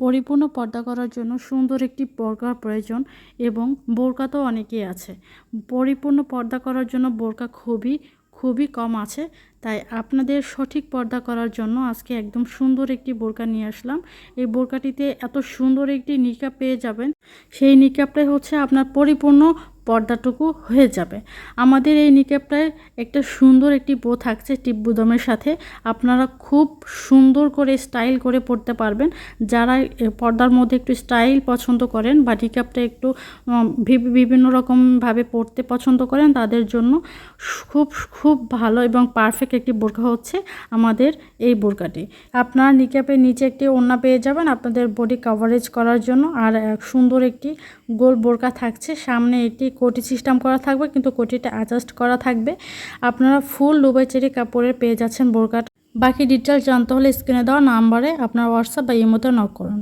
পরিপূর্ণ পর্দা করার জন্য সুন্দর একটি বোরকার প্রয়োজন এবং বোরকা তো অনেকেই আছে। পরিপূর্ণ পর্দা করার জন্য বোরকা খুবই খুবই কম আছে। তাই আপনাদের সঠিক পর্দা করার জন্য আজকে একদম সুন্দর একটি বোরকা নিয়ে আসলাম। এই বোরকাটিতে এত সুন্দর একটি নিকাপ পেয়ে যাবেন, সেই নিকাপটাই হচ্ছে আপনার পরিপূর্ণ পর্দাটুকু হয়ে যাবে। আমাদের এই নিকাপটায় একটা সুন্দর একটি বো থাকছে টিপ বুদমের সাথে। আপনারা খুব সুন্দর করে স্টাইল করে পড়তে পারবেন। যারা পর্দার মধ্যে একটু স্টাইল পছন্দ করেন বা নিকাপটা একটু বিভিন্ন রকমভাবে পড়তে পছন্দ করেন, তাদের জন্য খুব খুব ভালো এবং পারফেক্ট একটি বোরকা হচ্ছে আমাদের এই বোরকাটি আপনার নিকাপের নিচে একটি ওড়না পেয়ে যাবেন আপনাদের বডি কভারেজ করার জন্য। আর সুন্দর একটি গোল বোরকা থাকছে। সামনে একটি কোটি সিস্টেম করা থাকবে, কিন্তু কোটিটা অ্যাডজাস্ট করা থাকবে। আপনারা ফুল লুবাইচেরি কাপড়ের পেয়ে যাচ্ছেন বোরকাটা বাকি ডিটেলস জানতে হলে স্ক্রিনে দেওয়া নাম্বারে আপনার হোয়াটসঅ্যাপ বা ইমোতে নক করুন।